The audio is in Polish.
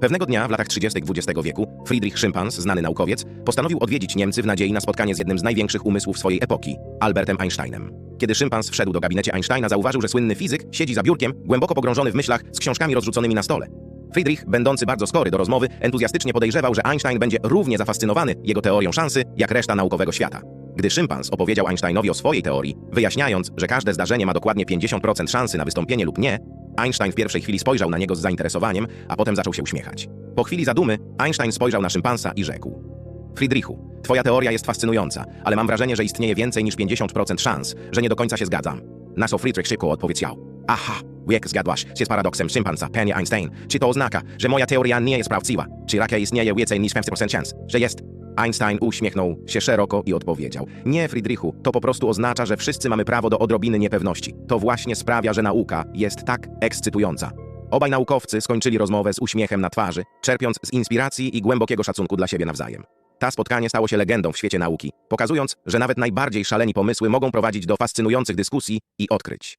Pewnego dnia w latach 30. XX wieku Friedrich Szympans, znany naukowiec, postanowił odwiedzić Niemcy w nadziei na spotkanie z jednym z największych umysłów swojej epoki, Albertem Einsteinem. Kiedy Szympans wszedł do gabinecie Einsteina, zauważył, że słynny fizyk siedzi za biurkiem, głęboko pogrążony w myślach z książkami rozrzuconymi na stole. Friedrich, będący bardzo skory do rozmowy, entuzjastycznie podejrzewał, że Einstein będzie równie zafascynowany jego teorią szansy, jak reszta naukowego świata. Gdy szympans opowiedział Einsteinowi o swojej teorii, wyjaśniając, że każde zdarzenie ma dokładnie 50% szansy na wystąpienie lub nie, Einstein w pierwszej chwili spojrzał na niego z zainteresowaniem, a potem zaczął się uśmiechać. Po chwili zadumy Einstein spojrzał na szympansa i rzekł: Friedrichu, twoja teoria jest fascynująca, ale mam wrażenie, że istnieje więcej niż 50% szans, że nie do końca się zgadzam. Na co Friedrich szybko odpowiedział: Aha, jak zgadłaś się z paradoksem szympansa, panie Einstein? Czy to oznacza, że moja teoria nie jest prawdziwa? Czy raczej istnieje więcej niż 50% szans, że jest? Einstein uśmiechnął się szeroko i odpowiedział: Nie, Friedrichu, to po prostu oznacza, że wszyscy mamy prawo do odrobiny niepewności. To właśnie sprawia, że nauka jest tak ekscytująca. Obaj naukowcy skończyli rozmowę z uśmiechem na twarzy, czerpiąc z inspiracji i głębokiego szacunku dla siebie nawzajem. Ta spotkanie stało się legendą w świecie nauki, pokazując, że nawet najbardziej szaleni pomysły mogą prowadzić do fascynujących dyskusji i odkryć.